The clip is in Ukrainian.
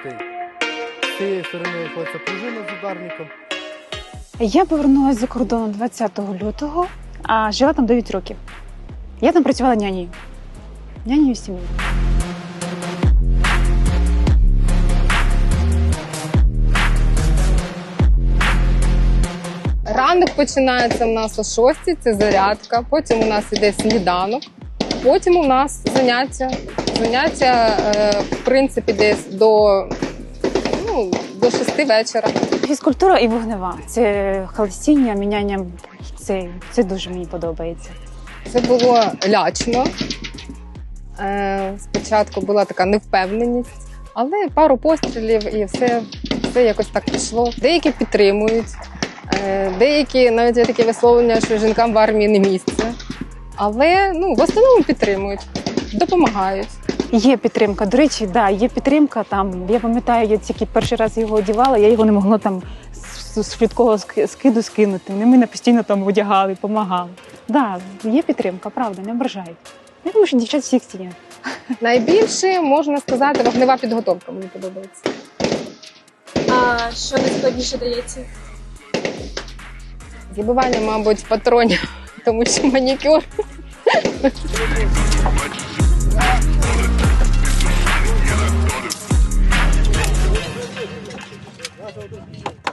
стоїть. З цієї сторони знаходиться пружина з ударником. Я повернулася за кордону 20 лютого, а жила там 9 років. Я там працювала нянею. Нянею сім'ї. Ранок починається у нас о 6, це зарядка, потім у нас іде сніданок, потім у нас заняття. Заняття, е, в принципі, десь до, ну, до 6 вечора. Фізкультура і вогнева. Це холостіння, міняння. Це, це дуже мені подобається. Це було лячно. Е, спочатку була така невпевненість, але пару пострілів і все, все якось так пішло. Деякі підтримують, е, деякі навіть є таке висловлення, що жінкам в армії не місце. Але ну, в основному підтримують, допомагають. Є підтримка. До речі, да, є підтримка. Там я пам'ятаю, я тільки перший раз його одягала, я його не могла там з з швидкого скиду скинути. Вони мене постійно там одягали, допомагали. Да, є підтримка, правда, не ображають. Я думаю, що дівчат всіх цінять. Найбільше можна сказати, вогнева підготовка мені подобається. А що найскладніше дається? Забивання, мабуть, патронів, тому що манікюр. you.